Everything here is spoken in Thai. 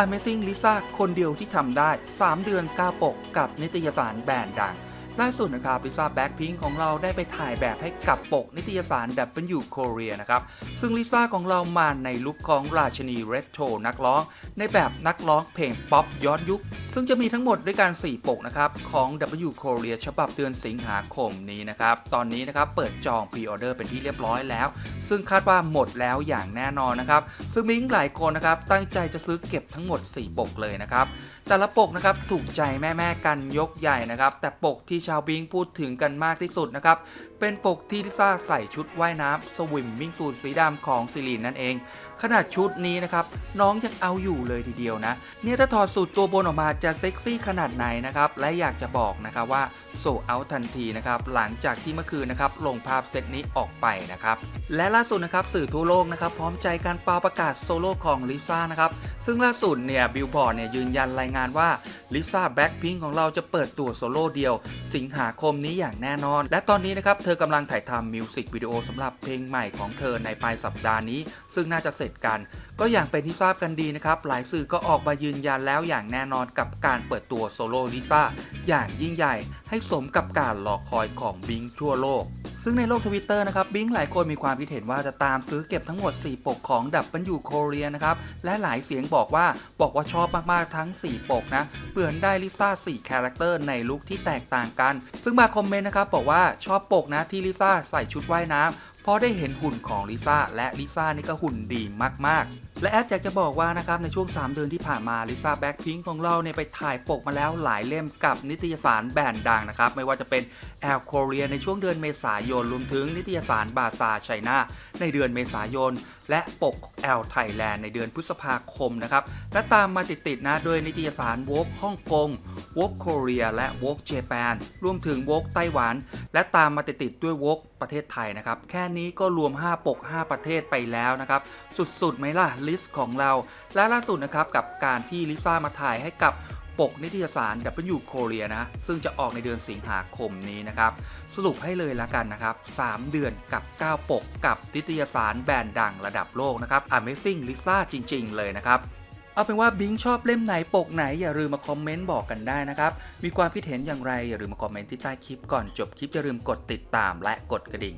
Amazing Lisa คนเดียวที่ทำได้ 3 เดือน9ปกกับนิตยสารแบรนด์ดัง ล่าสุดนะครับลิซ่าแบ็คพิงของเราได้ไปถ่ายแบบให้กับปกนิตยสาร W Korea นะครับ ซึ่งลิซ่าของเรามาในลุคของราชนีเรโทนักร้อง ในแบบนักร้องเพลงป๊อปย้อนยุค ซึ่งจะมีทั้งหมดด้วยกัน 4 ปกนะครับของ W Korea ฉบับเดือนสิงหาคมนี้นะครับ ตอนนี้นะครับเปิดจองพรีออเดอร์เป็นที่เรียบร้อยแล้ว ซึ่งคาดว่าหมดแล้วอย่างแน่นอนนะครับ ซึ่งมิงหลายคนนะครับตั้งใจจะซื้อเก็บทั้งหมด 4 ปกเลยนะครับ แต่ละปกนะครับถูกใจแม่ๆกันยกใหญ่นะครับ แต่ปกที่ชาวบิงพูดถึงกันมากที่สุดนะครับ เป็นปกที่ลิซ่าใส่ชุดว่ายน้ำสวิมมิ่งสูทสีดำของซิลีนนั่นเอง ขนาดชุดนี้นะครับน้องยังเอาอยู่เลยทีเดียวนะ เนี่ยถ้าถอดสูตรตัวบนออกมาจะเซ็กซี่ขนาดไหนนะครับ และอยากจะบอกนะครับว่าโซเอาทันทีนะครับ หลังจากที่เมื่อคืนนะครับลงภาพเซตนี้ออกไปนะครับ และล่าสุดนะครับสื่อทั่วโลกนะครับพร้อมใจการเป่าประกาศโซโล่ของลิซ่านะครับ ซึ่งล่าสุดเนี่ยบิลบอร์ดเนี่ยยืนยันรายงานว่าลิซ่าแบ็คพิงของเราจะเปิดตัวโซโล่เดียว สิงหาคมนี้อย่างแน่นอน และตอนนี้นะครับเธอกำลังถ่ายทำมิวสิกวิดีโอสำหรับเพลงใหม่ของเธอในปลายสัปดาห์นี้ ซึ่งน่าจะเสร็จกัน ก็อย่างเป็นที่ทราบกันดีนะครับหลายสื่อก็ออกมายืนยันแล้วอย่างแน่นอนกับการเปิดตัวโซโล่ลิซ่าอย่างยิ่งใหญ่ให้สมกับการรอคอยของบิงทั่วโลก ซึ่งในโลกทวิตเตอร์นะครับบิงหลายคนมีความคิดเห็นว่าจะตามซื้อเก็บทั้งหมด 4 ปกของดับเบิลยูโคเรียนะครับ และหลายเสียงบอกว่าบอกว่าชอบมากๆทั้ง 4 ปกนะเปือนได้ลิซ่า4คาแรคเตอร์ในลุคที่แตกต่างกัน ซึ่งบางคอมเมนต์นะครับบอกว่าชอบปกนะที่ลิซ่าใส่ชุดว่ายน้ำเพราะได้เห็นหุ่นของลิซ่าและลิซ่านี่ก็หุ่นดีมากๆ และแอดอยากจะบอกว่านะครับในช่วง 3 เดือนที่ผ่านมาลิซ่าแบ็คพิงของเราเนี่ยไปถ่ายปกมาแล้วหลายเล่มกับนิตยสารแบรนด์ดังนะครับ ไม่ว่าจะเป็นแอลโคเรียในช่วงเดือนเมษายนรวมถึงนิตยสารบาซาไชน่าในเดือนเมษายน และปกแอลไทยแลนด์ในเดือนพฤษภาคมนะครับและตามมาติดๆนะโดยนิตยสารวอกฮ่องกง วอกโคเรียและวอกเจแปนรวมถึงวอกไต้หวัน และตามมาติดๆด้วยวอกประเทศไทยนะครับ แค่นี้ก็รวม 5 ปก 5 ประเทศไปแล้วนะครับ สุดๆไหมล่ะ ลิสต์ของเรา และล่าสุดนะครับ กับการที่ลิซ่ามาถ่ายให้กับปกนิตยสาร W Korea นะ ซึ่งจะออกในเดือนสิงหาคมนี้นะครับ สรุปให้เลยละกันนะครับ 3 เดือนกับ 9 ปกกับนิตยสารแบรนด์ดังระดับโลกนะครับ Amazing Lisa จริง ๆ เลยนะครับ เอาเป็นว่าบิงชอบเล่มไหนปกไหนอย่าลืมมาคอมเมนต์บอกกันได้นะครับ มีความคิดเห็นอย่างไรอย่าลืมมาคอมเมนต์ที่ใต้คลิปก่อนจบคลิปอย่าลืมกดติดตามและกดกระดิ่ง